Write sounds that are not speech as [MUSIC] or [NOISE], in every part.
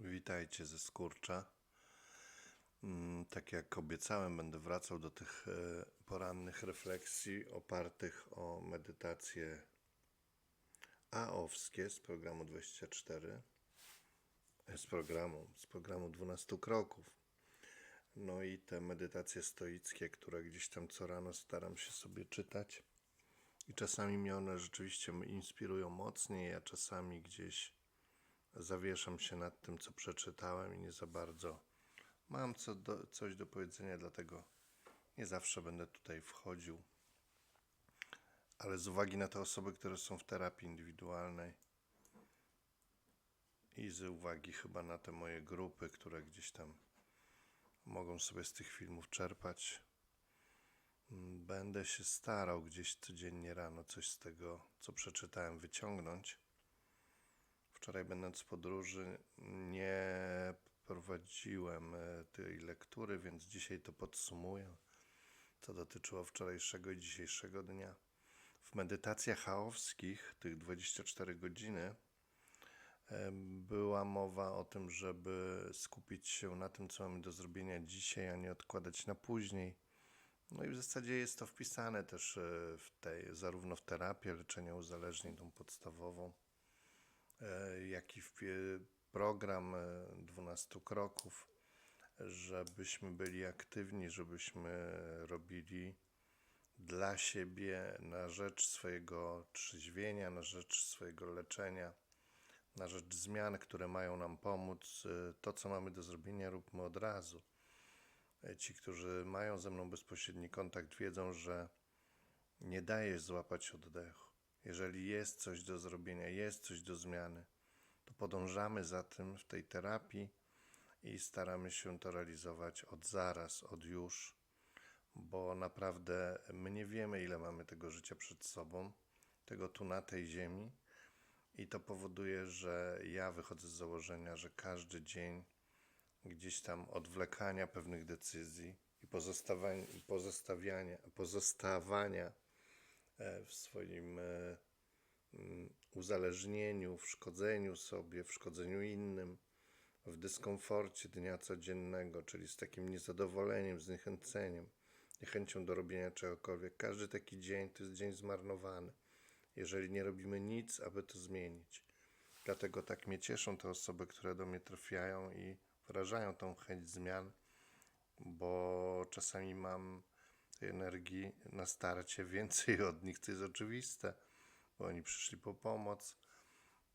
Witajcie ze Skurcza. Mm, Tak jak obiecałem, będę wracał do tych e, porannych refleksji opartych o medytacje AOWskie z programu 24, e, z programu, z programu 12 kroków. No i te medytacje stoickie, które gdzieś tam co rano staram się sobie czytać. I czasami mnie one rzeczywiście inspirują mocniej, a czasami gdzieś zawieszam się nad tym, co przeczytałem i nie za bardzo mam co do, coś do powiedzenia, dlatego nie zawsze będę tutaj wchodził. Ale z uwagi na te osoby, które są w terapii indywidualnej i z uwagi chyba na te moje grupy, które gdzieś tam mogą sobie z tych filmów czerpać, mm, będę się starał gdzieś codziennie rano coś z tego, co przeczytałem, wyciągnąć. Wczoraj, będąc w podróży, nie prowadziłem e, tej lektury, więc dzisiaj to podsumuję, co dotyczyło wczorajszego i dzisiejszego dnia. W medytacjach chaowskich, tych 24 godziny, e, była mowa o tym, żeby skupić się na tym, co mamy do zrobienia dzisiaj, a nie odkładać na później. No i w zasadzie jest to wpisane też e, w tej, zarówno w terapię leczenia uzależnień, tą podstawową, jak i w program e, 12 kroków, żebyśmy byli aktywni, żebyśmy robili dla siebie, na rzecz swojego trzeźwienia, na rzecz swojego leczenia, na rzecz zmian, które mają nam pomóc. E, To, co mamy do zrobienia, róbmy od razu. E, Ci, którzy mają ze mną bezpośredni kontakt, wiedzą, że nie daje złapać oddechu. Jeżeli jest coś do zrobienia, jest coś do zmiany, to podążamy za tym w tej terapii i staramy się to realizować od zaraz, od już, bo naprawdę my nie wiemy, ile mamy tego życia przed sobą, tego tu na tej ziemi. I to powoduje, że ja wychodzę z założenia, że każdy dzień gdzieś tam odwlekania pewnych decyzji i pozostawania, pozostawiania, pozostawania w swoim e, mm, uzależnieniu, w szkodzeniu sobie, w szkodzeniu innym, w dyskomforcie dnia codziennego, czyli z takim niezadowoleniem, zniechęceniem, niechęcią do robienia czegokolwiek. Każdy taki dzień to jest dzień zmarnowany, jeżeli nie robimy nic, aby to zmienić. Dlatego tak mnie cieszą te osoby, które do mnie trafiają i wyrażają tą chęć zmian, bo czasami mam tej energii na starcie [LAUGHS] więcej od nich, to jest oczywiste, bo oni przyszli po pomoc,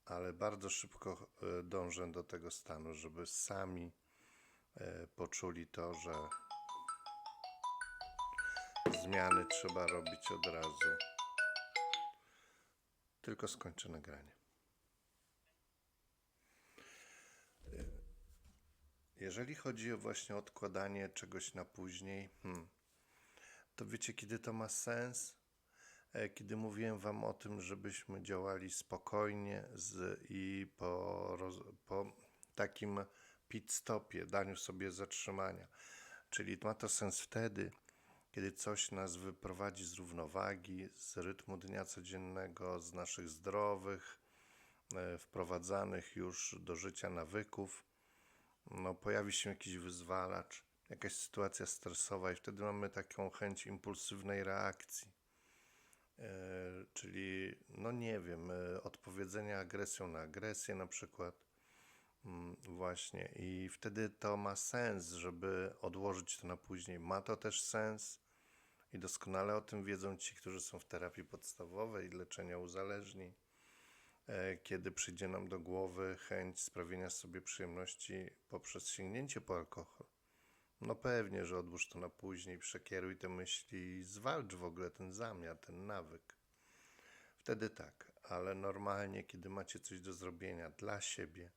ale bardzo szybko e, dążę do tego stanu, żeby sami e, poczuli to, że zmiany trzeba robić od razu. Tylko skończę nagranie. Jeżeli chodzi o właśnie odkładanie czegoś na później, hmm, to wiecie, kiedy to ma sens? E, Kiedy mówiłem Wam o tym, żebyśmy działali spokojnie z, i po, roz, po takim pit stopie, daniu sobie zatrzymania. Czyli ma to sens wtedy, kiedy coś nas wyprowadzi z równowagi, z rytmu dnia codziennego, z naszych zdrowych, e, wprowadzanych już do życia nawyków no, pojawi się jakiś wyzwalacz, jakaś sytuacja stresowa, i wtedy mamy taką chęć impulsywnej reakcji. E, czyli, no nie wiem, e, odpowiedzenia agresją na agresję na przykład. Mm, Właśnie, i wtedy to ma sens, żeby odłożyć to na później. Ma to też sens, i doskonale o tym wiedzą ci, którzy są w terapii podstawowej leczenia uzależnień kiedy przyjdzie nam do głowy chęć sprawienia sobie przyjemności poprzez sięgnięcie po alkohol. No pewnie, że odłóż to na później, przekieruj te myśli i zwalcz w ogóle ten zamiar, ten nawyk. Wtedy tak, ale normalnie, kiedy macie coś do zrobienia dla siebie,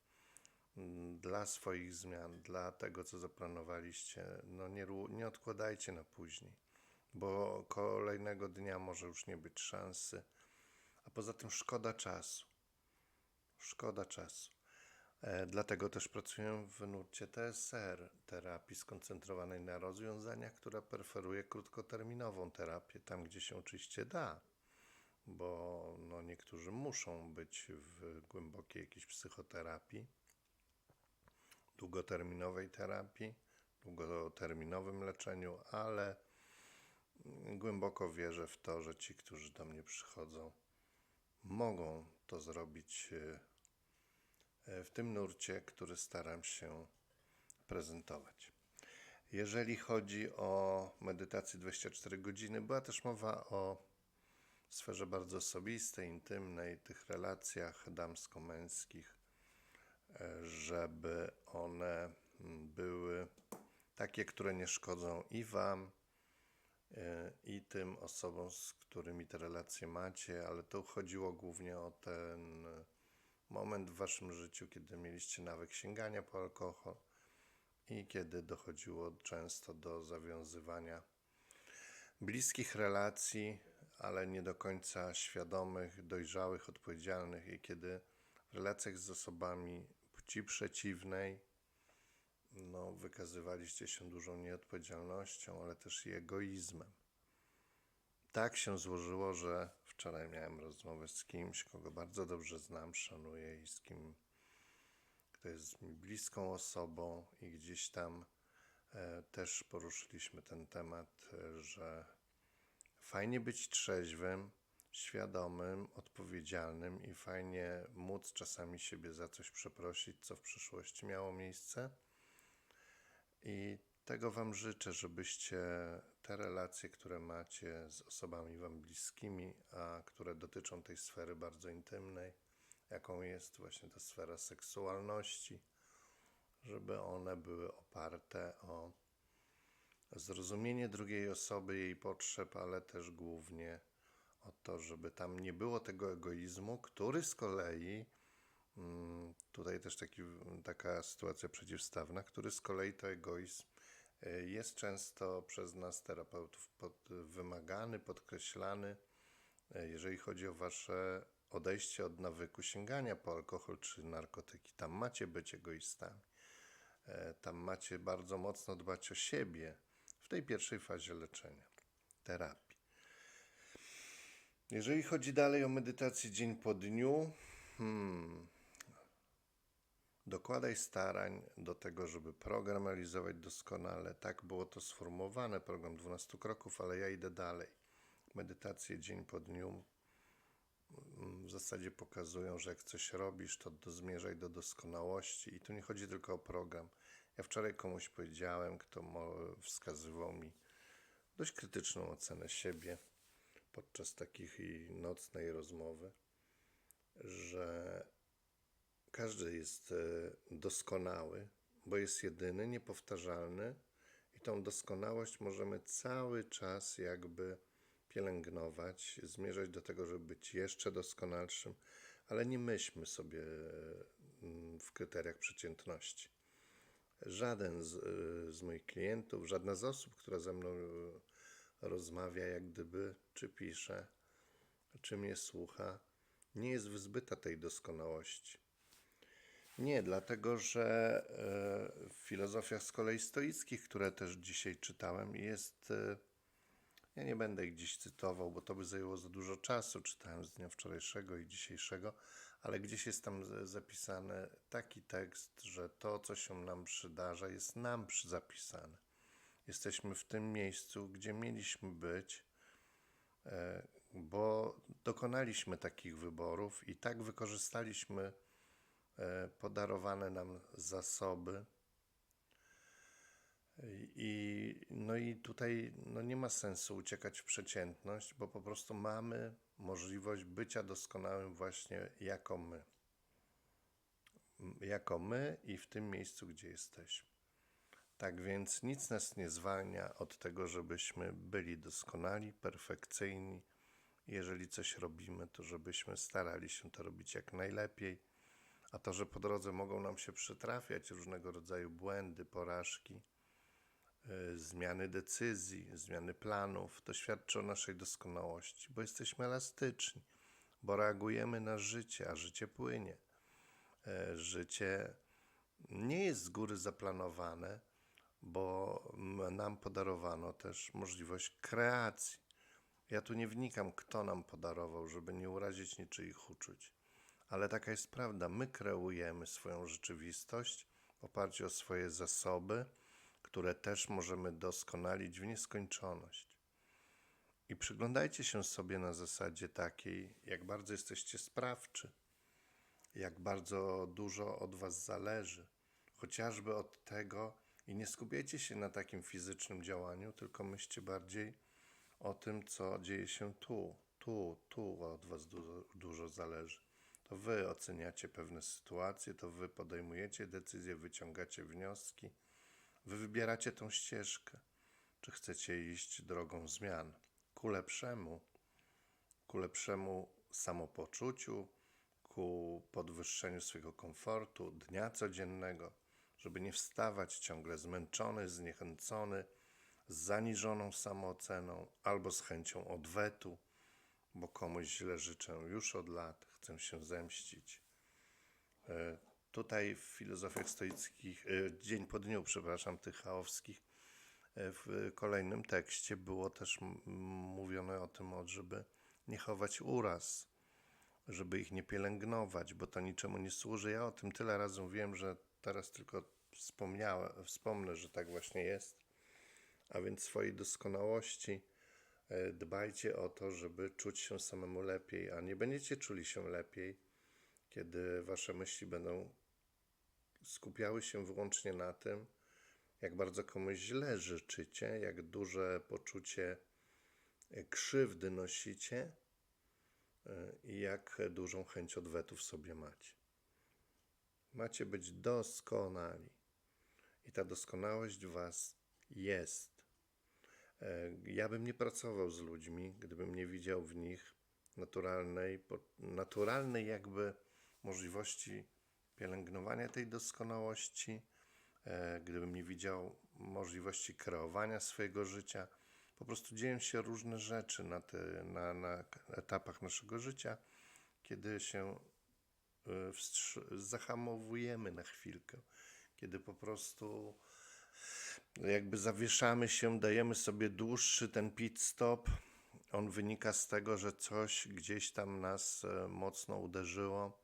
mm, dla swoich zmian, dla tego, co zaplanowaliście, no nie, nie odkładajcie na później, bo kolejnego dnia może już nie być szansy, a poza tym szkoda czasu. Szkoda czasu. E, dlatego też pracuję w nurcie TSR, terapii skoncentrowanej na rozwiązaniach, która preferuje krótkoterminową terapię, tam gdzie się oczywiście da, bo no, niektórzy muszą być w głębokiej jakiejś psychoterapii, długoterminowej terapii, długoterminowym leczeniu, ale głęboko wierzę w to, że ci, którzy do mnie przychodzą, mogą to zrobić e, w tym nurcie, który staram się prezentować. Jeżeli chodzi o medytację 24 godziny, była też mowa o sferze bardzo osobistej, intymnej, tych relacjach damsko-męskich, e, żeby one mm, były takie, które nie szkodzą i Wam, e, i tym osobom, z którymi te relacje macie, ale tu chodziło głównie o ten moment w Waszym życiu, kiedy mieliście nawyk sięgania po alkohol i kiedy dochodziło często do zawiązywania bliskich relacji, ale nie do końca świadomych, dojrzałych, odpowiedzialnych, i kiedy w relacjach z osobami płci przeciwnej no, wykazywaliście się dużą nieodpowiedzialnością, ale też i egoizmem. Tak się złożyło, że wczoraj miałem rozmowę z kimś, kogo bardzo dobrze znam, szanuję i z kim kto jest mi bliską osobą i gdzieś tam e, też poruszyliśmy ten temat, e, że fajnie być trzeźwym, świadomym, odpowiedzialnym i fajnie móc czasami siebie za coś przeprosić, co w przyszłości miało miejsce. I tego Wam życzę, żebyście te relacje, które macie z osobami Wam bliskimi, a które dotyczą tej sfery bardzo intymnej, jaką jest właśnie ta sfera seksualności, żeby one były oparte o zrozumienie drugiej osoby, jej potrzeb, ale też głównie o to, żeby tam nie było tego egoizmu, który z kolei, mm, tutaj też taki, taka sytuacja przeciwstawna, który z kolei to egoizm jest często przez nas terapeutów pod, wymagany, podkreślany, y, jeżeli chodzi o wasze odejście od nawyku sięgania po alkohol czy narkotyki. Tam macie być egoistami. E, tam macie bardzo mocno dbać o siebie w tej pierwszej fazie leczenia, terapii. Jeżeli chodzi dalej o medytację dzień po dniu, hmm, dokładaj starań do tego, żeby program realizować doskonale. Tak było to sformułowane, program 12 kroków, ale ja idę dalej. Medytację dzień po dniu w zasadzie pokazują, że jak coś robisz, to zmierzaj do doskonałości. I tu nie chodzi tylko o program. Ja wczoraj komuś powiedziałem, kto wskazywał mi dość krytyczną ocenę siebie podczas takich i nocnej rozmowy, że każdy jest e, doskonały, bo jest jedyny, niepowtarzalny i tą doskonałość możemy cały czas jakby pielęgnować, zmierzać do tego, żeby być jeszcze doskonalszym, ale nie myślmy sobie mm, w kryteriach przeciętności. Żaden z, z moich klientów, żadna z osób, która ze mną rozmawia, jak gdyby, czy pisze, czy mnie słucha, nie jest wyzbyta tej doskonałości. Nie, dlatego że e, w filozofiach z kolei stoickich, które też dzisiaj czytałem, jest e, ja nie będę ich dziś cytował, bo to by zajęło za dużo czasu. Czytałem z dnia wczorajszego i dzisiejszego, ale gdzieś jest tam zapisany taki tekst, że to, co się nam przydarza, jest nam zapisane. Jesteśmy w tym miejscu, gdzie mieliśmy być, e, bo dokonaliśmy takich wyborów i tak wykorzystaliśmy e, podarowane nam zasoby i, no i tutaj no nie ma sensu uciekać w przeciętność, bo po prostu mamy możliwość bycia doskonałym właśnie jako my. Jako my i w tym miejscu, gdzie jesteśmy. Tak więc nic nas nie zwalnia od tego, żebyśmy byli doskonali, perfekcyjni. Jeżeli coś robimy, to żebyśmy starali się to robić jak najlepiej. A to, że po drodze mogą nam się przytrafiać różnego rodzaju błędy, porażki, E, zmiany decyzji, zmiany planów, to świadczy o naszej doskonałości, bo jesteśmy elastyczni, bo reagujemy na życie, a życie płynie. E, życie nie jest z góry zaplanowane, bo nam podarowano też możliwość kreacji. Ja tu nie wnikam, kto nam podarował, żeby nie urazić niczyich uczuć, ale taka jest prawda. My kreujemy swoją rzeczywistość w oparciu o swoje zasoby, które też możemy doskonalić w nieskończoność. I przyglądajcie się sobie na zasadzie takiej, jak bardzo jesteście sprawczy, jak bardzo dużo od Was zależy, chociażby od tego, i nie skupiajcie się na takim fizycznym działaniu, tylko myślcie bardziej o tym, co dzieje się tu, tu, tu od Was dużo, dużo zależy. To Wy oceniacie pewne sytuacje, to Wy podejmujecie decyzje, wyciągacie wnioski, Wy wybieracie tą ścieżkę, czy chcecie iść drogą zmian? Ku lepszemu, ku lepszemu samopoczuciu, ku podwyższeniu swojego komfortu, dnia codziennego, żeby nie wstawać ciągle zmęczony, zniechęcony, z zaniżoną samooceną albo z chęcią odwetu, bo komuś źle życzę już od lat, chcę się zemścić. E, Tutaj w filozofiach stoickich, e, dzień po dniu, przepraszam, tych chaowskich, e, w kolejnym tekście było też mówione o tym, żeby nie chować uraz, żeby ich nie pielęgnować, bo to niczemu nie służy. Ja o tym tyle razy mówiłem, że teraz tylko wspomniałem, wspomnę, że tak właśnie jest. A więc swojej doskonałości dbajcie o to, żeby czuć się samemu lepiej, a nie będziecie czuli się lepiej, kiedy wasze myśli będą skupiały się wyłącznie na tym, jak bardzo komuś źle życzycie, jak duże poczucie e, krzywdy nosicie e, i jak dużą chęć odwetu w sobie macie. Macie być doskonali. I ta doskonałość Was jest. E, Ja bym nie pracował z ludźmi, gdybym nie widział w nich naturalnej, naturalnej jakby możliwości pielęgnowania tej doskonałości, e, gdybym nie widział możliwości kreowania swojego życia. Po prostu dzieją się różne rzeczy na, te, na, na etapach naszego życia, kiedy się wstrzy- zahamowujemy na chwilkę, kiedy po prostu jakby zawieszamy się, dajemy sobie dłuższy ten pit stop. On wynika z tego, że coś gdzieś tam nas e, mocno uderzyło,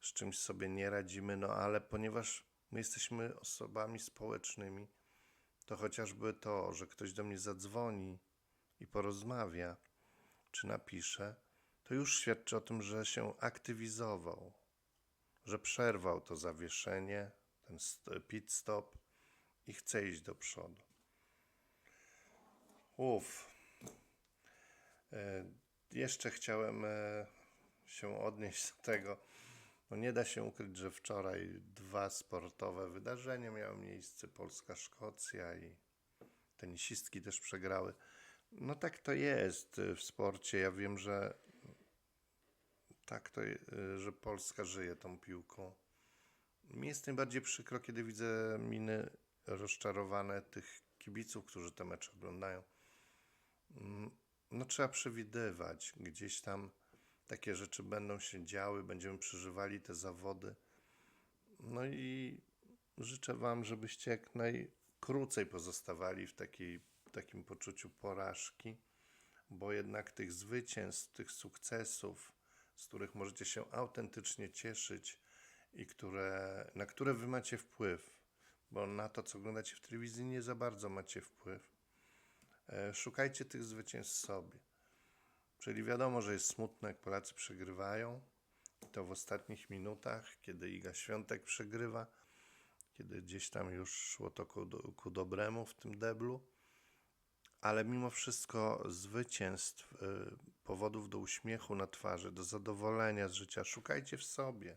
z czymś sobie nie radzimy, no ale ponieważ my jesteśmy osobami społecznymi, to chociażby to, że ktoś do mnie zadzwoni i porozmawia, czy napisze, to już świadczy o tym, że się aktywizował, że przerwał to zawieszenie, ten pit stop i chce iść do przodu. Uff. E, jeszcze chciałem e, się odnieść do tego. No nie da się ukryć, że wczoraj dwa sportowe wydarzenia miały miejsce. Polska-Szkocja i tenisistki też przegrały. No tak to jest y, w sporcie. Ja wiem, że tak to, że Polska żyje tą piłką. Mi jest najbardziej przykro, kiedy widzę miny rozczarowane tych kibiców, którzy te mecze oglądają. Mm, No trzeba przewidywać, gdzieś tam takie rzeczy będą się działy, będziemy przeżywali te zawody. No i życzę Wam, żebyście jak najkrócej pozostawali w takiej, takim poczuciu porażki, bo jednak tych zwycięstw, tych sukcesów, z których możecie się autentycznie cieszyć i które, na które Wy macie wpływ, bo na to, co oglądacie w telewizji, nie za bardzo macie wpływ. E, Szukajcie tych zwycięstw sobie. Czyli wiadomo, że jest smutno, jak Polacy przegrywają. I to w ostatnich minutach, kiedy Iga Świątek przegrywa, kiedy gdzieś tam już szło to ku, do- ku dobremu w tym deblu. Ale mimo wszystko zwycięstw, y, powodów do uśmiechu na twarzy, do zadowolenia z życia szukajcie w sobie.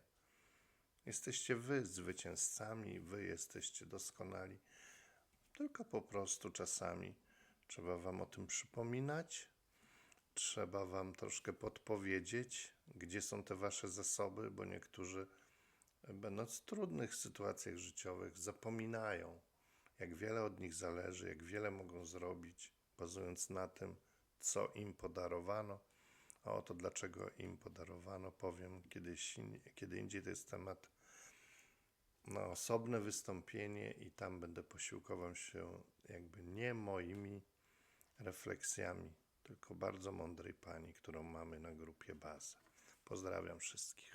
Jesteście wy zwycięzcami, wy jesteście doskonali. Tylko po prostu czasami trzeba wam o tym przypominać, trzeba wam troszkę podpowiedzieć, gdzie są te wasze zasoby, bo niektórzy, będąc w trudnych sytuacjach życiowych, zapominają, jak wiele od nich zależy, jak wiele mogą zrobić, bazując na tym, co im podarowano. A oto dlaczego im podarowano, powiem kiedyś, kiedy indziej. To jest temat na osobne wystąpienie i tam będę posiłkował się jakby nie moimi refleksjami, tylko bardzo mądrej pani, którą mamy na grupie Baza. Pozdrawiam wszystkich.